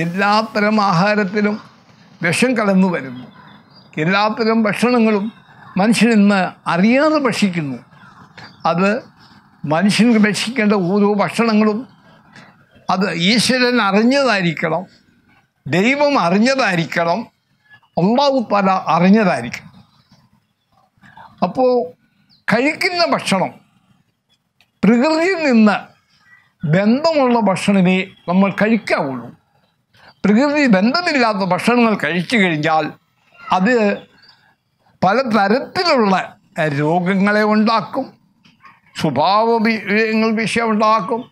എല്ലാത്തരം ആഹാരത്തിലും വിഷം കലന്നു വരുന്നു. എല്ലാത്തരം ഭക്ഷണങ്ങളും മനുഷ്യൻ ഇന്ന് അറിയാതെ ഭക്ഷിക്കുന്നു. അത് മനുഷ്യന് ഭക്ഷിക്കേണ്ട ഓരോ ഭക്ഷണങ്ങളും അത് ഈശ്വരൻ അറിഞ്ഞതായിരിക്കണം ദൈവം അറിഞ്ഞതായിരിക്കണം അള്ളാഹു തല അറിഞ്ഞതായിരിക്കണം. അപ്പോൾ കഴിക്കുന്ന ഭക്ഷണം പ്രകൃതിയിൽ നിന്ന് ബന്ധമുള്ള ഭക്ഷണമേ നമ്മൾ കഴിക്കാവുള്ളൂ. പ്രകൃതി ബന്ധമില്ലാത്ത ഭക്ഷണങ്ങൾ കഴിച്ചു കഴിഞ്ഞാൽ അത് പലതരത്തിലുള്ള രോഗങ്ങളെ ഉണ്ടാക്കും സ്വഭാവ വിഷയം ഉണ്ടാക്കും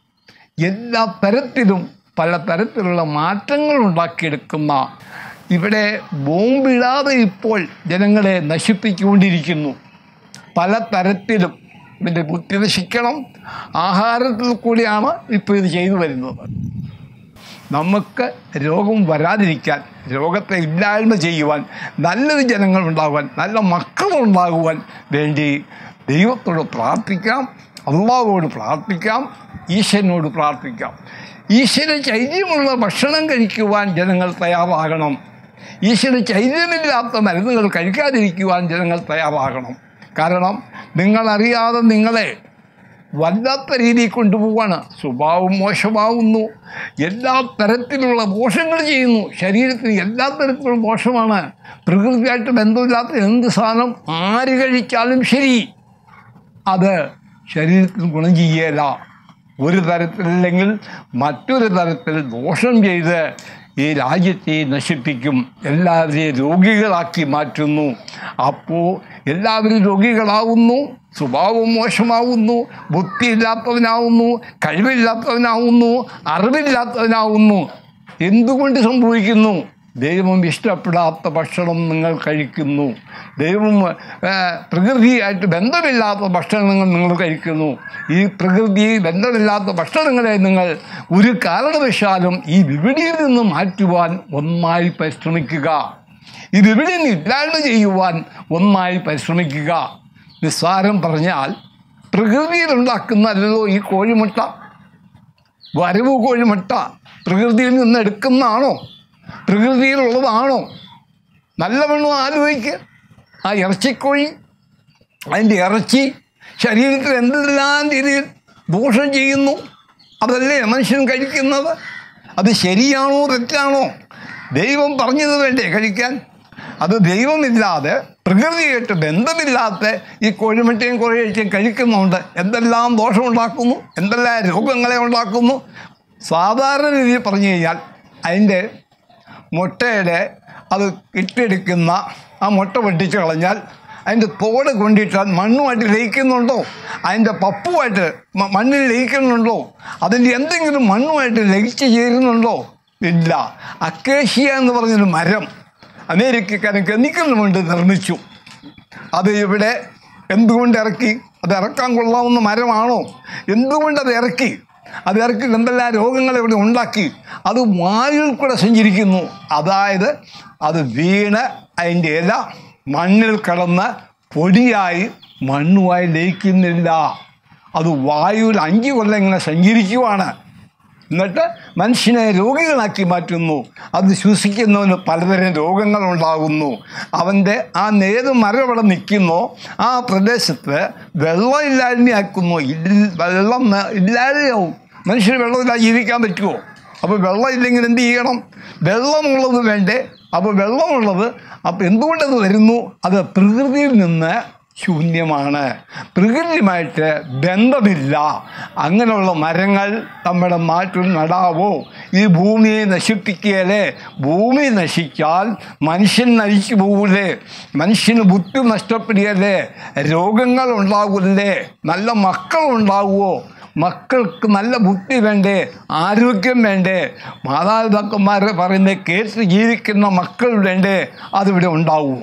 എല്ലാ തരത്തിലും പല തരത്തിലുള്ള മാറ്റങ്ങൾ ഉണ്ടാക്കിയെടുക്കുന്ന ഇവിടെ ബോംബിടാതെ ഇപ്പോൾ ജനങ്ങളെ നശിപ്പിച്ചുകൊണ്ടിരിക്കുന്നു. പല തരത്തിലും ഇതിന്റെ ബുദ്ധി നശിക്കണം. ആഹാരത്തിൽ കൂടിയാണ് ഇപ്പോൾ ഇത് ചെയ്തു വരുന്നത്. നമുക്ക് രോഗം വരാതിരിക്കാൻ രോഗത്തെ ഇല്ലായ്മ ചെയ്യുവാൻ നല്ലൊരു ജനങ്ങൾ ഉണ്ടാകുവാൻ നല്ല മക്കളുണ്ടാകുവാൻ വേണ്ടി ദൈവത്തോട് പ്രാർത്ഥിക്കാം അള്ളാഹുവോട് പ്രാർത്ഥിക്കാം ഈശ്വരനോട് പ്രാർത്ഥിക്കാം. ഈശ്വര ചൈതന്യമുള്ള ഭക്ഷണം കഴിക്കുവാൻ ജനങ്ങൾ തയ്യാറാകണം. ഈശ്വര ചൈതന്യമില്ലാത്ത മരുന്നുകൾ കഴിക്കാതിരിക്കുവാൻ ജനങ്ങൾ തയ്യാറാകണം. കാരണം നിങ്ങളറിയാതെ നിങ്ങളെ വല്ലാത്ത രീതിയിൽ കൊണ്ടുപോവാണ്. സ്വഭാവം മോശമാവുന്നു. എല്ലാ തരത്തിലുള്ള ദോഷങ്ങൾ ചെയ്യുന്നു. ശരീരത്തിന് എല്ലാ തരത്തിലുള്ള ദോഷമാണ്. പ്രകൃതിയായിട്ട് ബന്ധമില്ലാത്ത എന്ത് സാധനം ആര് കഴിച്ചാലും ശരി. അത് ശരീരത്തിന് ഗുണം ചെയ്യേല. ഒരു തരത്തിലല്ലെങ്കിൽ മറ്റൊരു തരത്തിൽ ദോഷം ചെയ്ത് ഈ രാജ്യത്തെ നശിപ്പിക്കും. എല്ലാവരെയും രോഗികളാക്കി മാറ്റുന്നു. അപ്പോൾ എല്ലാവരും രോഗികളാവുന്നു. സ്വഭാവം മോശമാവുന്നു. ബുദ്ധിയില്ലാത്തവനാവുന്നു. കഴിവില്ലാത്തവനാവുന്നു. അറിവില്ലാത്തവനാവുന്നു. എന്തുകൊണ്ട് സംഭവിക്കുന്നു? ദൈവം ഇഷ്ടപ്പെടാത്ത ഭക്ഷണം നിങ്ങൾ കഴിക്കുന്നു. ദൈവം പ്രകൃതിയായിട്ട് ബന്ധമില്ലാത്ത ഭക്ഷണങ്ങൾ നിങ്ങൾ കഴിക്കുന്നു. ഈ പ്രകൃതി ബന്ധമില്ലാത്ത ഭക്ഷണങ്ങളെ നിങ്ങൾ ഒരു കാരണവശാലും ഈ വിപണിയിൽ നിന്ന് മാറ്റുവാൻ ഒന്നായി പരിശ്രമിക്കുക. ഈ വിപണി ഇല്ലാണ്ട് ചെയ്യുവാൻ ഒന്നായി പരിശ്രമിക്കുക. നിസ്സാരം പറഞ്ഞാൽ പ്രകൃതിയിലുണ്ടാക്കുന്നല്ലോ ഈ കോഴിമുട്ട. വരവ് കോഴിമുട്ട പ്രകൃതിയിൽ നിന്ന് എടുക്കുന്നതാണോ? പ്രകൃതിയിലുള്ളതാണോ? നല്ലവണ്ണം ആലോചിക്കുക ആ ഇറച്ചിക്കോഴി അതിന്റെ ഇറച്ചി ശരീരത്തിൽ എന്തെല്ലാം രീതിയിൽ ദോഷം ചെയ്യുന്നു അതല്ലേ മനുഷ്യൻ കഴിക്കുന്നത്? അത് ശരിയാണോ തെറ്റാണോ? ദൈവം പറഞ്ഞത് വേണ്ടേ കഴിക്കാൻ? അത് ദൈവമില്ലാതെ പ്രകൃതിയായിട്ട് ബന്ധമില്ലാത്ത ഈ കോഴിമുട്ടയും കോഴിയച്ചയും കഴിക്കുന്നുണ്ട്. എന്തെല്ലാം ദോഷമുണ്ടാക്കുന്നു എന്തെല്ലാം രോഗങ്ങളെ ഉണ്ടാക്കുന്നു? സാധാരണ രീതിയിൽ പറഞ്ഞു കഴിഞ്ഞാൽ അതിന്റെ മുട്ടയുടെ അത് ഇട്ടെടുക്കുന്ന ആ മുട്ട വെട്ടിച്ച് കളഞ്ഞാൽ അതിന്റെ തോട് കൊണ്ടിട്ടാൽ മണ്ണുമായിട്ട് ലയിക്കുന്നുണ്ടോ? അതിന്റെ പപ്പുമായിട്ട് മണ്ണിൽ ലയിക്കുന്നുണ്ടോ? അതിന്റെ എന്തെങ്കിലും മണ്ണുമായിട്ട് ലയിച്ച് ചേരുന്നുണ്ടോ? ഇല്ല. അക്കേഷ്യ എന്ന് പറഞ്ഞൊരു മരം അമേരിക്കക്കാരൻ കെമിക്കൽ കൊണ്ട് നിർമ്മിച്ചു. അത് ഇവിടെ എന്തുകൊണ്ട് ഇറക്കി? അത് ഇറക്കാൻ കൊള്ളാവുന്ന മരമാണോ? എന്തുകൊണ്ട് അത് ഇറക്കി? അത് ഇറക്കി എന്തെല്ലാം രോഗങ്ങൾ ഇവിടെ ഉണ്ടാക്കി അത് വായുവിൽ കൂടെ സഞ്ചരിക്കുന്നു. അതായത് അത് വീണ് അതിന്റെ ഇല മണ്ണിൽ കിടന്ന് പൊടിയായി മണ്ണുമായി ലയിക്കുന്നില്ല. അത് വായുവിൽ അഞ്ച് കൊല്ലം ഇങ്ങനെ സഞ്ചരിക്കുവാണ്. എന്നിട്ട് മനുഷ്യനെ രോഗികളാക്കി മാറ്റുന്നു. അത് ശ്വസിക്കുന്നവന് പലതരം രോഗങ്ങളുണ്ടാകുന്നു അവന്റെ ആ നേര് മരം അവിടെ നിൽക്കുന്നു. ആ പ്രദേശത്ത് വെള്ളം ഇല്ലായ്മയാക്കുന്നു. ഇല്ല- വെള്ളം ഇല്ലാതെയാവും മനുഷ്യന് വെള്ളമില്ലാതെ ജീവിക്കാൻ പറ്റുമോ? അപ്പോൾ വെള്ളം ഇല്ലെങ്കിൽ എന്ത് ചെയ്യണം? വെള്ളമുള്ളത് വേണ്ടേ? അപ്പോൾ വെള്ളമുള്ളത് അപ്പോൾ എന്തുകൊണ്ടത് വരുന്നു? അത് പ്രകൃതിയിൽ നിന്ന് ശൂന്യമാണ്. പ്രകൃതിയുമായിട്ട് ബന്ധമില്ല. അങ്ങനെയുള്ള മരങ്ങൾ നമ്മുടെ നാട്ടിൽ നടാവോ? ഈ ഭൂമിയെ നശിപ്പിക്കുകയല്ലേ? ഭൂമി നശിച്ചാൽ മനുഷ്യൻ നശിച്ചു പോകൂലേ? മനുഷ്യന് ബുദ്ധി നഷ്ടപ്പെടുകയല്ലേ? രോഗങ്ങൾ ഉണ്ടാകൂലേ നല്ല മക്കൾ മക്കൾക്ക് നല്ല ബുദ്ധി വേണ്ടേ ആരോഗ്യം വേണ്ടേ? മാതാപിതാക്കന്മാർ പറയുന്നത് കേട്ട് ജീവിക്കുന്ന മക്കൾ വേണ്ടേ? അതിവിടെ ഉണ്ടാവുമോ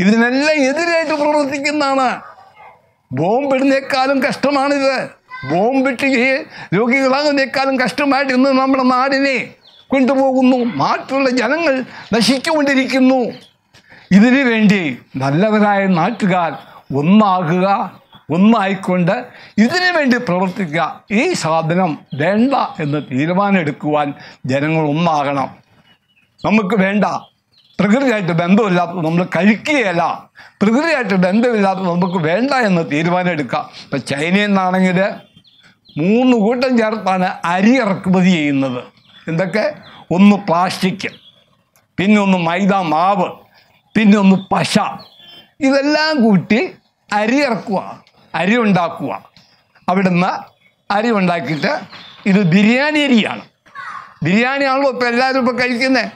ഇതിനെല്ലാം എതിരായിട്ട് പ്രവർത്തിക്കുന്നതാണ്. ബോംബിടുന്നേക്കാളും കഷ്ടമാണിത്. ബോംബിട്ട് രോഗികളാകുന്നേക്കാളും കഷ്ടമായിട്ട് ഇന്ന് നമ്മുടെ നാടിനെ കൊണ്ടുപോകുന്നു. നാട്ടിലുള്ള ജനങ്ങൾ നശിച്ചുകൊണ്ടിരിക്കുന്നു. ഇതിനു വേണ്ടി നല്ലവരായ നാട്ടുകാർ ഒന്നാകുക ഒന്നായിക്കൊണ്ട് ഇതിനു വേണ്ടി പ്രവർത്തിക്കുക. ഈ സാധനം വേണ്ട എന്ന് തീരുമാനമെടുക്കുവാൻ ജനങ്ങൾ ഒന്നാകണം. നമുക്ക് വേണ്ട. പ്രകൃതിയായിട്ട് ബന്ധമില്ലാത്തത് നമ്മൾ കഴിക്കുകയല്ല. പ്രകൃതിയായിട്ട് ബന്ധമില്ലാത്തത് നമുക്ക് വേണ്ട എന്ന് തീരുമാനം എടുക്കാം ഇപ്പം ചൈനയിൽ നിന്നാണെങ്കിൽ മൂന്ന് കൂട്ടം ചേർത്താണ് അരി ഇറക്കുമതി ചെയ്യുന്നത്. എന്തൊക്കെ? ഒന്ന് പ്ലാസ്റ്റിക് പിന്നെ ഒന്ന് മൈദ മാവ് പിന്നെ ഒന്ന് പശ. ഇതെല്ലാം കൂട്ടി അരി ഇറക്കുക അരി ഉണ്ടാക്കുക. അവിടുന്ന് അരി ഉണ്ടാക്കിയിട്ട് ഇത് ബിരിയാണി അരിയാണ്. ബിരിയാണി ആണല്ലോ ഇപ്പോൾ എല്ലാവരും ഇപ്പോൾ കഴിക്കുന്നത്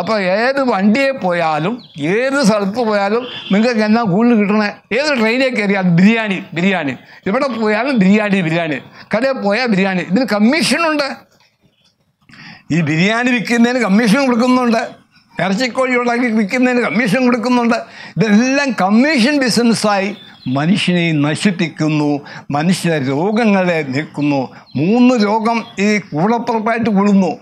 അപ്പോൾ ഏത് വണ്ടിയെ പോയാലും ഏത് സ്ഥലത്ത് പോയാലും നിങ്ങൾക്ക് എന്നാ കൂടുതൽ കിട്ടണേ? ഏത് ട്രെയിനിൽ കയറിയാൽ ബിരിയാണി ബിരിയാണി. ഇവിടെ പോയാലും ബിരിയാണി ബിരിയാണി. കടയിൽ പോയാൽ ബിരിയാണി. ഇതിന് കമ്മീഷനുണ്ട് ഈ ബിരിയാണി വിൽക്കുന്നതിന് കമ്മീഷൻ കൊടുക്കുന്നുണ്ട്. ഇറച്ചിക്കോഴി ഉണ്ടാക്കി വിൽക്കുന്നതിന് കമ്മീഷൻ കൊടുക്കുന്നുണ്ട്. ഇതെല്ലാം കമ്മീഷൻ ബിസിനസ്സായി മനുഷ്യനെ നശിപ്പിക്കുന്നു മനുഷ്യ രോഗങ്ങളെ നീക്കുന്നു. മൂന്ന് രോഗം ഈ കൂടപ്പുറപ്പായിട്ട് കൂടുന്നു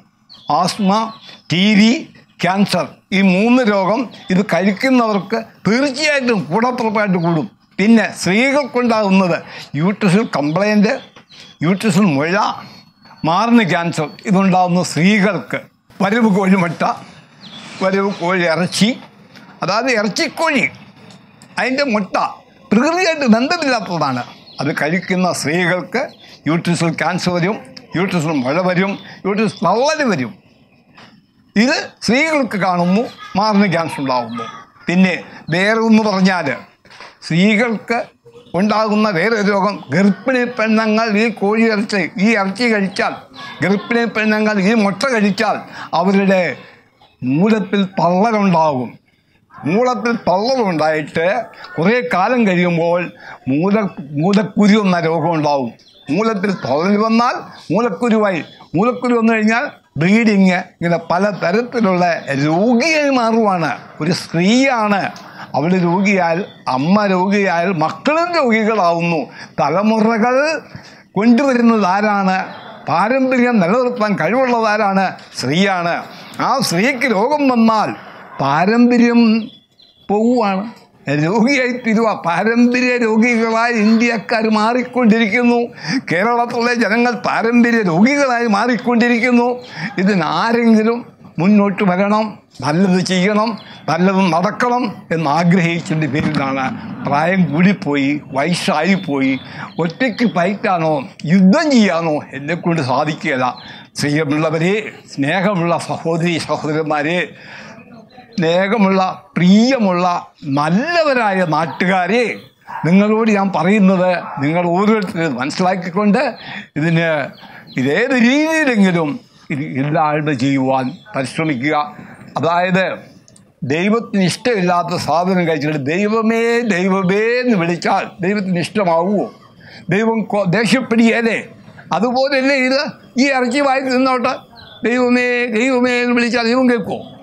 ആസ്മ ടി വി ക്യാൻസർ. ഈ മൂന്ന് രോഗം ഇത് കഴിക്കുന്നവർക്ക് തീർച്ചയായിട്ടും കൂടപ്പുറപ്പായിട്ട് കൂടും. പിന്നെ സ്ത്രീകൾക്കുണ്ടാകുന്നത് യൂട്രസിൽ കംപ്ലൈന്റ് യൂട്രസിൽ മുഴ മാറുന്ന ക്യാൻസർ. ഇതുണ്ടാകുന്ന സ്ത്രീകൾക്ക് വരവ് കോഴിമുട്ട വരവ് കോഴി ഇറച്ചി അതായത് ഇറച്ചിക്കോഴി അതിന്റെ മുട്ട പ്രകൃതിയായിട്ട് ബന്ധമില്ലാത്തതാണ് അത് കഴിക്കുന്ന സ്ത്രീകൾക്ക് യൂട്രസിൽ ക്യാൻസർ വരും യൂട്രസിൽ മഴ വരും യൂട്രസ് തള്ളൽ വരും. ഇത് സ്ത്രീകൾക്ക് കാണുന്നു മാറിന് ക്യാൻസർ ഉണ്ടാകുന്നു പിന്നെ വേറെ ഒന്ന് പറഞ്ഞാൽ സ്ത്രീകൾക്ക് ഉണ്ടാകുന്ന വേറെ രോഗം ഗർഭിണി പെണ്ണുങ്ങൾ ഈ കോഴി ഇറച്ചി ഈ ഇറച്ചി കഴിച്ചാൽ ഗർഭിണി പെണ്ണുങ്ങൾ ഈ മുട്ട കഴിച്ചാൽ അവരുടെ മൂലത്തിൽ പള്ളലുണ്ടാകും മൂലത്തിൽ തള്ളവുണ്ടായിട്ട് കുറേ കാലം കഴിയുമ്പോൾ മൂല മൂലക്കുരു എന്ന രോഗം ഉണ്ടാവും. മൂലത്തിൽ തള്ളൽ വന്നാൽ മൂലക്കുരുവായി. മൂലക്കുരു വന്നു കഴിഞ്ഞാൽ ബ്ലീഡിങ് ഇങ്ങനെ പല തരത്തിലുള്ള രോഗിയായി മാറുവാണ്. ഒരു സ്ത്രീയാണ്. അവൾ രോഗിയാൽ അമ്മ രോഗിയായാൽ മക്കളും രോഗികളാവുന്നു. തലമുറകൾ കൊണ്ടുവരുന്നത് ആരാണ്? പാരമ്പര്യം നിലനിർത്താൻ കഴിവുള്ളത് ആരാണ് സ്ത്രീയാണ്. ആ സ്ത്രീക്ക് രോഗം വന്നാൽ പാരമ്പര്യം പോവുകയാണ് രോഗിയായി തീരുക പാരമ്പര്യ രോഗികളായി ഇന്ത്യക്കാർ മാറിക്കൊണ്ടിരിക്കുന്നു. കേരളത്തിലെ ജനങ്ങൾ പാരമ്പര്യ രോഗികളായി മാറിക്കൊണ്ടിരിക്കുന്നു. ഇതിനാരെങ്കിലും മുന്നോട്ട് വരണം. നല്ലത് ചെയ്യണം. നല്ലത് നടക്കണം എന്ന് ആഗ്രഹിച്ചതിന്റെ പേരിലാണ് പ്രായം കൂടിപ്പോയി വയസ്സായിപ്പോയി. ഒറ്റയ്ക്ക് ഫൈറ്റാണോ യുദ്ധം ചെയ്യാനോ എന്നെക്കൊണ്ട് സാധിക്കുകയില്ല. സ്നേഹമുള്ളവരെ സ്നേഹമുള്ള സഹോദരി സഹോദരന്മാരെ സ്നേഹമുള്ള പ്രിയമുള്ള നല്ലവരായ നാട്ടുകാരെ നിങ്ങളോട് ഞാൻ പറയുന്നത് നിങ്ങൾ ഓരോരുത്തരും മനസ്സിലാക്കിക്കൊണ്ട് ഇതിന് ഇതേത് രീതിയിലെങ്കിലും ഇത് ഇല്ലായ്മ ചെയ്യുവാൻ പരിശ്രമിക്കുക. അതായത് ദൈവത്തിന് ഇഷ്ടമില്ലാത്ത സാധനം കഴിച്ചിട്ട് ദൈവമേ ദൈവമേ എന്ന് വിളിച്ചാൽ ദൈവത്തിന് ഇഷ്ടമാവുമോ ദൈവം ദേഷ്യപ്പെടുകയല്ലേ? അതുപോലെയല്ലേ ഇത്? ഈ ഇറച്ചി വായിച്ച് നിന്നോട്ട് ദൈവമേ ദൈവമേ എന്ന് വിളിച്ചാൽ ദൈവം കേൾക്കുമോ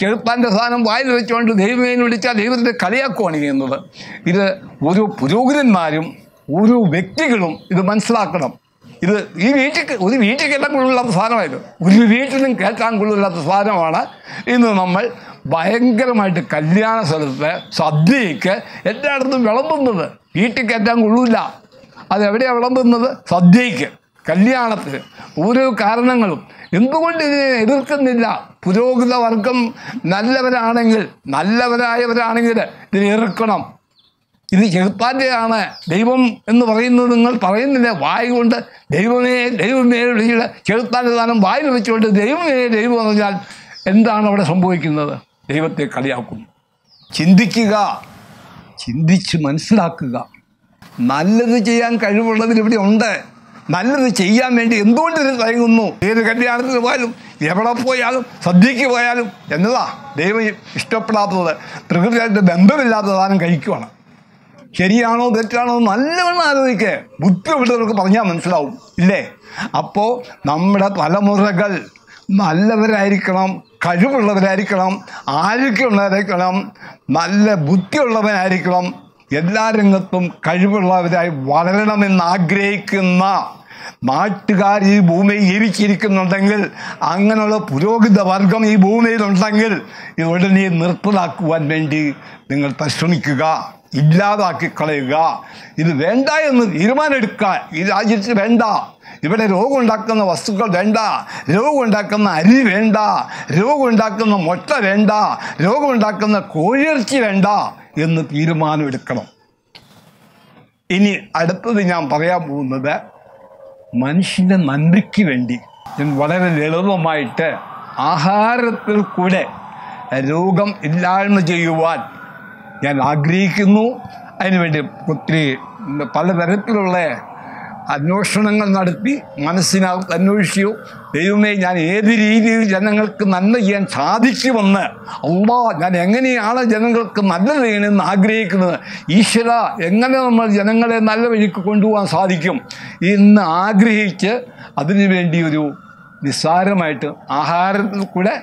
ചെറുപ്പാന്റെ സാധനം വായിൽ വെച്ചുകൊണ്ട് ദൈവമേൻ വിളിച്ചാൽ ദൈവത്തിന്റെ കളിയാക്കുവാണ് ചെയ്യുന്നത് ഇത് ഓരോ പുരോഹിതന്മാരും ഓരോ വ്യക്തികളും ഇത് മനസ്സിലാക്കണം. ഇത് ഈ വീട്ടിൽ ഒരു വീട്ടിൽ കേട്ടാൻ കൊള്ളില്ലാത്ത സാധനമായത്. ഒരു വീട്ടിലും കേൾക്കാൻ കൊള്ളില്ലാത്ത സാധനമാണ്. ഇന്ന് നമ്മൾ ഭയങ്കരമായിട്ട് കല്യാണ സ്ഥലത്ത് സദ്യയ്ക്ക് എല്ലായിടത്തും വിളമ്പുന്നത്. വീട്ടിൽ കയറ്റാൻ കൊള്ളില്ല. അതെവിടെയാണ് വിളമ്പുന്നത്? സദ്യയ്ക്ക്. കല്യാണത്തിന്. ഓരോ കാരണങ്ങളും. എന്തുകൊണ്ട് ഇതിനെ എതിർക്കുന്നില്ല? പുരോഹിത വർഗം നല്ലവരാണെങ്കിൽ നല്ലവരായവരാണെങ്കിൽ ഇതിനെ എതിർക്കണം. ഇത് ചെറുപ്പാറ്റയാണ് ദൈവം എന്ന് പറയുന്നത് നിങ്ങൾ പറയുന്നില്ല. വായ കൊണ്ട് ദൈവമേ ദൈവമേ വിളിച്ചിട്ട് ചെറുപ്പാന്റെ സ്ഥാനം വായിൽ വെച്ചുകൊണ്ട് ദൈവമേ ദൈവം എന്ന് പറഞ്ഞാൽ എന്താണ് അവിടെ സംഭവിക്കുന്നത്? ദൈവത്തെ കളിയാക്കുന്നു. ചിന്തിക്കുക. ചിന്തിച്ച് മനസ്സിലാക്കുക. നല്ലത് ചെയ്യാൻ കഴിവുള്ളതിൽ ഇവിടെ ഉണ്ട്. നല്ലത് ചെയ്യാൻ വേണ്ടി എന്തുകൊണ്ട് ഇത് തയങ്ങുന്നു ഏത് കല്യാണത്തിന് പോയാലും എവിടെ പോയാലും സദ്യക്ക് പോയാലും എന്നതാ ദൈവം ഇഷ്ടപ്പെടാത്തത്. പ്രകൃതിയായിട്ട് ബന്ധമില്ലാത്ത സാധനം കഴിക്കുവാണ്. ശരിയാണോ തെറ്റാണോ നല്ലവണ്ണം ആലോചിക്കേ. ബുദ്ധി വിട്ടവർക്ക് പറഞ്ഞാൽ മനസ്സിലാവും. ഇല്ലേ? അപ്പോൾ നമ്മുടെ തലമുറകൾ നല്ലവരായിരിക്കണം കഴിവുള്ളവരായിരിക്കണം ആരോഗ്യമുള്ളവരായിരിക്കണം നല്ല ബുദ്ധിയുള്ളവരായിരിക്കണം. എല്ലാ രംഗത്തും കഴിവുള്ളവരായി വളരണമെന്ന് ആഗ്രഹിക്കുന്ന നാട്ടുകാർ ഈ ഭൂമിയിൽ ജീവിച്ചിരിക്കുന്നുണ്ടെങ്കിൽ അങ്ങനെയുള്ള പുരോഹിത വർഗം ഈ ഭൂമിയിലുണ്ടെങ്കിൽ ഇത് ഉടനെ നിർത്തലാക്കുവാൻ വേണ്ടി നിങ്ങൾ പരിശ്രമിക്കുക ഇല്ലാതാക്കി കളയുക ഇത് വേണ്ട എന്ന് തീരുമാനമെടുക്കുക ഈ രാജ്യത്ത് വേണ്ട. ഇവിടെ രോഗം ഉണ്ടാക്കുന്ന വസ്തുക്കൾ വേണ്ട. രോഗം ഉണ്ടാക്കുന്ന അരി വേണ്ട. രോഗം ഉണ്ടാക്കുന്ന മുട്ട വേണ്ട. രോഗം ഉണ്ടാക്കുന്ന കോഴിയിറച്ചി വേണ്ട എന്ന് തീരുമാനമെടുക്കണം. ഇനി അടുത്തത് ഞാൻ പറയാൻ പോകുന്നത് മനുഷ്യന്റെ നന്മയ്ക്ക് വേണ്ടി വളരെ ലളിതമായിട്ട് ആഹാരത്തിൽ കൂടെ രോഗം ഇല്ലായ്മ ചെയ്യുവാൻ ഞാൻ ആഗ്രഹിക്കുന്നു. അതിനുവേണ്ടി ഒത്തിരി പലതരത്തിലുള്ള അന്വേഷണങ്ങൾ നടത്തി മനസ്സിനകത്ത് അന്വേഷിച്ചു. ദൈവമേ ഞാൻ ഏത് രീതിയിൽ ജനങ്ങൾക്ക് നന്മ ചെയ്യാൻ സാധിക്കുമെന്ന് അള്ളാ ഞാൻ എങ്ങനെയാണ് ജനങ്ങൾക്ക് നല്ല ചെയ്യണമെന്ന് ആഗ്രഹിക്കുന്നത്? ഈശ്വര എങ്ങനെ നമ്മൾ ജനങ്ങളെ നല്ല വഴിക്ക് കൊണ്ടുപോകാൻ സാധിക്കും എന്ന് ആഗ്രഹിച്ച് അതിനുവേണ്ടി ഒരു നിസ്സാരമായിട്ട് ആഹാരത്തിൽ കൂടെ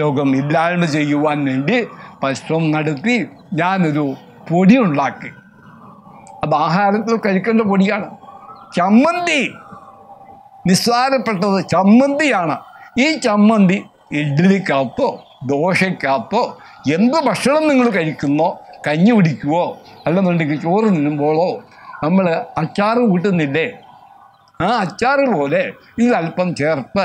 രോഗം ഇല്ലായ്മ ചെയ്യുവാൻ വേണ്ടി പരിശ്രമം നടത്തി ഞാനൊരു പൊടി ഉണ്ടാക്കി. അത് ആഹാരത്തിൽ കഴിക്കേണ്ട പൊടിയാണ്. ചമ്മന്തി. നിസ്സാരപ്പെട്ടത് ചമ്മന്തിയാണ്. ഈ ചമ്മന്തി ഇഡ്ഡലിക്കകത്തോ ദോശയ്ക്കകത്തോ എന്ത് ഭക്ഷണം നിങ്ങൾ കഴിക്കുന്നോ കഞ്ഞി കുടിക്കുവോ അല്ലെന്നുണ്ടെങ്കിൽ ചോറ് തിന്നുമ്പോഴോ നമ്മൾ അച്ചാറ് കൂട്ടുന്നില്ലേ? ആ അച്ചാറ് പോലെ ഇതല്പം ചേർത്ത്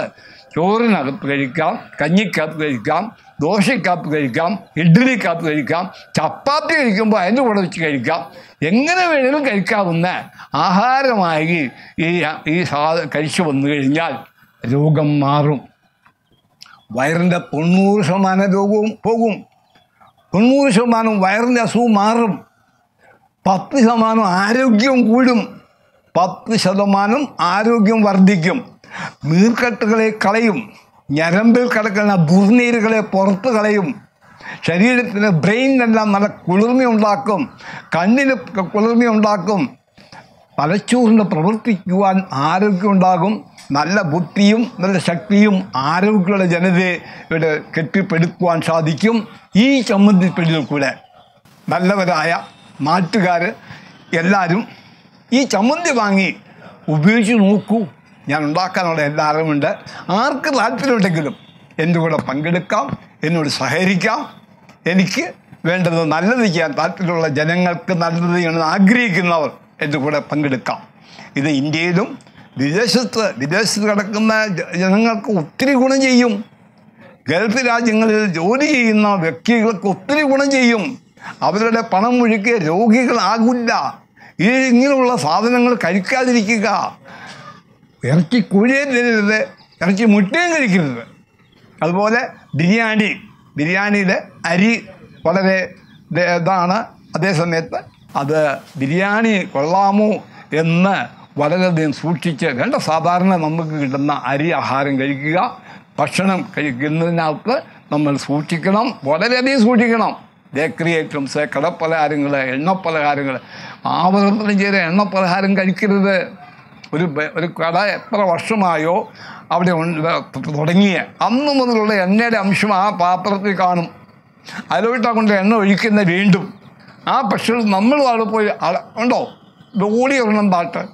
ചോറിനകത്ത് കഴിക്കാം കഞ്ഞിക്കകത്ത് കഴിക്കാം ദോശക്കകത്ത് കഴിക്കാം ഇഡ്ഡലിക്കകത്ത് കഴിക്കാം ചപ്പാത്തി കഴിക്കുമ്പോൾ അതിന്റെ കൂടെ വെച്ച് കഴിക്കാം. എങ്ങനെ വേണമെങ്കിലും കഴിക്കാവുന്ന ആഹാരമായി ഈ ഈ സാധ കഴിച്ചു വന്നു കഴിഞ്ഞാൽ രോഗം മാറും. വയറിന്റെ തൊണ്ണൂറ് ശതമാനം രോഗവും പോകും. തൊണ്ണൂറ് ശതമാനം വയറിന്റെ അസുഖം മാറും. പത്ത് ശതമാനം ആരോഗ്യം കൂടും. പത്ത് ശതമാനം ആരോഗ്യം വർദ്ധിക്കും. നീർക്കെട്ടുകളെ കളയും. ഞരമ്പിൽ കിടക്കുന്ന ദുർനീരുകളെ പുറത്ത് കളയും. ശരീരത്തിന് ബ്രെയിനെല്ലാം നല്ല കുളിർമ ഉണ്ടാക്കും കണ്ണിന് കുളിർമ ഉണ്ടാക്കും തലച്ചോറിന് പ്രവർത്തിക്കുവാൻ ആരോഗ്യമുണ്ടാകും. നല്ല ബുദ്ധിയും നല്ല ശക്തിയും ആരോഗ്യമുള്ള ജനതയെ ഇവിടെ കെട്ടിപ്പടുക്കുവാൻ സാധിക്കും. ഈ ചമ്മന്തിപ്പെടിയിൽ കൂടെ നല്ലവരായ നാട്ടുകാർ എല്ലാവരും ഈ ചമ്മന്തി വാങ്ങി ഉപയോഗിച്ച് നോക്കൂ. ഞാൻ ഉണ്ടാക്കാനുള്ള എല്ലാ അറിവുണ്ട് ആർക്ക് താല്പര്യമുണ്ടെങ്കിലും എന്റെ കൂടെ പങ്കെടുക്കാം എന്നോട് സഹകരിക്കാം. എനിക്ക് വേണ്ടത് നല്ലത് ചെയ്യാൻ താല്പര്യമുള്ള ജനങ്ങൾക്ക് നല്ലത് ചെയ്യണമെന്ന് ആഗ്രഹിക്കുന്നവർ എന്റെ കൂടെ പങ്കെടുക്കാം. ഇത് ഇന്ത്യയിലും വിദേശത്ത് വിദേശത്ത് കിടക്കുന്ന ജനങ്ങൾക്ക് ഒത്തിരി ഗുണം ചെയ്യും. ഗൾഫ് രാജ്യങ്ങളിൽ ജോലി ചെയ്യുന്ന വ്യക്തികൾക്ക് ഒത്തിരി ഗുണം ചെയ്യും. അവരുടെ പണം മുഴുക്കിയ രോഗികളാകില്ല. ഈ ഇങ്ങനെയുള്ള സാധനങ്ങൾ കഴിക്കാതിരിക്കുക. ഇറച്ചി കുഴിയും തരരുത് ഇറച്ചി മുട്ടയും കഴിക്കരുത് അതുപോലെ ബിരിയാണി ബിരിയാണിയിൽ അരി വളരെ ഇതാണ് അതേസമയത്ത് അത് ബിരിയാണി കൊള്ളാമോ എന്ന് വളരെയധികം സൂക്ഷിച്ച് വേണ്ട സാധാരണ നമുക്ക് കിട്ടുന്ന അരി ആഹാരം കഴിക്കുക ഭക്ഷണം കഴിക്കുന്നതിനകത്ത് നമ്മൾ സൂക്ഷിക്കണം വളരെയധികം സൂക്ഷിക്കണം. ബേക്കറി ഐറ്റംസ് കടപ്പലഹാരങ്ങൾ എണ്ണപ്പലഹാരങ്ങൾ. ആവർത്തനം ചെയ്ത എണ്ണപ്പലഹാരം കഴിക്കരുത്. ഒരു ഒരു കട എത്ര വർഷമായോ അവിടെ തുടങ്ങിയ. അന്ന് മുതലുള്ള എണ്ണയുടെ അംശം ആ പാത്രത്തിൽ കാണും. അതിലോട്ടാ കൊണ്ട് എണ്ണ ഒഴിക്കുന്ന വീണ്ടും. ആ പക്ഷേ നമ്മൾ അവിടെ പോയി ഉണ്ടോ? ഓടി ഒരെണ്ണം താട്ട്.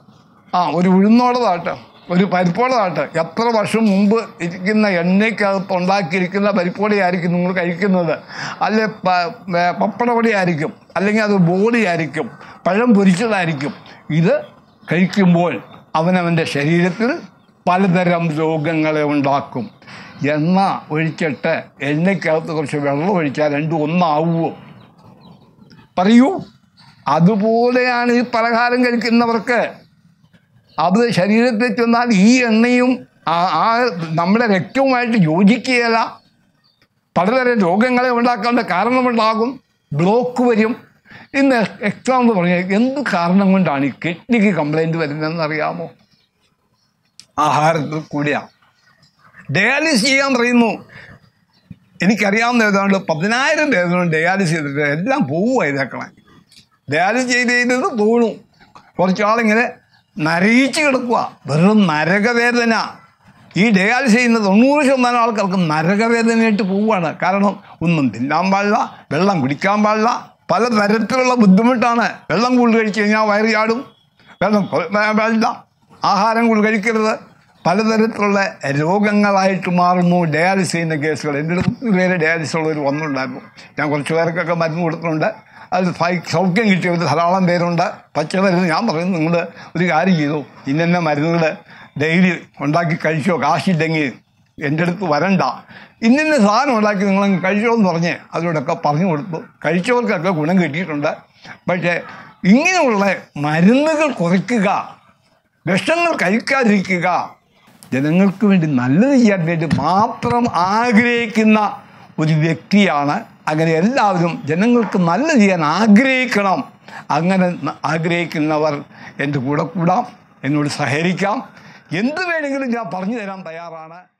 ആ ഒരു ഉഴുന്നോടെ താട്ട്. ഒരു പരിപ്പോടെ താട്ട്. എത്ര വർഷം മുമ്പ് ഇരിക്കുന്ന എണ്ണയ്ക്കകത്ത് ഉണ്ടാക്കിയിരിക്കുന്ന പരിപ്പോടിയായിരിക്കും നിങ്ങൾ കഴിക്കുന്നത്. അല്ലെ പ- ഏ, പപ്പടപൊടി ആയിരിക്കും അല്ലെങ്കിൽ അത് ബോളിയായിരിക്കും. പഴം പൊരിച്ചതായിരിക്കും. ഇത് കഴിക്കുമ്പോൾ അവനവന്റെ ശരീരത്തിൽ പലതരം രോഗങ്ങളെ ഉണ്ടാക്കും. എണ്ണ ഒഴിച്ചിട്ട് എണ്ണയ്ക്കകത്ത് കുറച്ച് വെള്ളം ഒഴിച്ചാൽ രണ്ടും ഒന്നാവുമോ പറയൂ. അതുപോലെയാണ് ഈ പലഹാരം കഴിക്കുന്നവർക്ക്. അത് ശരീരത്തിൽ ചെന്നാൽ ഈ എണ്ണയും ആ നമ്മുടെ രക്തവുമായിട്ട് യോജിക്കുകയില്ല. പലതരം രോഗങ്ങളെ ഉണ്ടാക്കേണ്ട കാരണമുണ്ടാകും. ബ്ലോക്ക് വരും. ഇന്ന് എക്സാമ്പിൾ പറഞ്ഞാൽ എന്ത് കാരണം കൊണ്ടാണ് ഈ കിഡ്നിക്ക് കംപ്ലൈന്റ് വരുന്നതെന്ന് അറിയാമോ ആഹാരത്തിൽ കൂടിയാണ് ഡയാലിസിസ് ചെയ്യാൻ പറയുന്നു. എനിക്കറിയാവുന്ന ഏതാണ്ട് പതിനായിരം പേരോട് ഡയാലിസ് ചെയ്തിട്ട് എല്ലാം പോവുക ഇതാക്കണേ. ഡയാലിസ് ചെയ്ത് ചെയ്തത് പോണു കുറച്ചാളിങ്ങനെ നരയിച്ച് കിടക്കുക വെറും നരകവേദന. ഈ ഡയാലിസ് ചെയ്യുന്ന തൊണ്ണൂറ് ശതമാനം ആൾക്കാർക്ക് നരകവേദനയായിട്ട് പോവുകയാണ് കാരണം ഒന്നും തിന്നാൻ പാടില്ല വെള്ളം കുടിക്കാൻ പാടില്ല പല തരത്തിലുള്ള ബുദ്ധിമുട്ടാണ് വെള്ളം കൂടുതൽ കഴിച്ചു കഴിഞ്ഞാൽ വയറ് ചാടും. വെള്ളം വേണ്ട. ആഹാരം കൂടുതൽ കഴിക്കരുത്. പലതരത്തിലുള്ള രോഗങ്ങളായിട്ട് മാറുന്നു ഡയാലിസിസ് ചെയ്യുന്ന കേസുകൾ. എന്റെ അടുത്ത് പേര് ഡയാലിസ് ഉള്ളവർ വന്നിട്ടുണ്ടായിരുന്നു. ഞാൻ കുറച്ച് പേർക്കൊക്കെ മരുന്ന് കൊടുത്തിട്ടുണ്ട്. അത് സൗഖ്യം കിട്ടിയവർ ധാരാളം പേരുണ്ട്. പച്ചമരുന്ന് ഞാൻ പറയുന്നു നിങ്ങൾ ഒരു കാര്യം ചെയ്തു. ഇന്ന മരുന്നുകൾ ഡെയിലി ഉണ്ടാക്കി കഴിച്ചോ? കാശില്ലെങ്കിൽ എന്റെ അടുത്ത് വരണ്ട. ഇന്നിന്ന സാധനം ഉണ്ടാക്കി നിങ്ങളങ്ങ് കഴിച്ചോ എന്ന് പറഞ്ഞ് അതിലൂടെയൊക്കെ പറഞ്ഞു കൊടുത്തു. കഴിച്ചവർക്കൊക്കെ ഗുണം കിട്ടിയിട്ടുണ്ട്. പക്ഷേ ഇങ്ങനെയുള്ള മരുന്നുകൾ കുറയ്ക്കുക വിഷങ്ങൾ കഴിക്കാതിരിക്കുക ജനങ്ങൾക്ക് വേണ്ടി നല്ലത് ചെയ്യാൻ വേണ്ടി മാത്രം ആഗ്രഹിക്കുന്ന ഒരു വ്യക്തിയാണ്. അങ്ങനെ എല്ലാവരും ജനങ്ങൾക്ക് നല്ലത് ചെയ്യാൻ ആഗ്രഹിക്കണം. അങ്ങനെ ആഗ്രഹിക്കുന്നവർ എന്റെ കൂടെ കൂടാം എന്നോട് സഹകരിക്കാം. എന്ത് വേണമെങ്കിലും ഞാൻ പറഞ്ഞു തരാൻ തയ്യാറാണ്.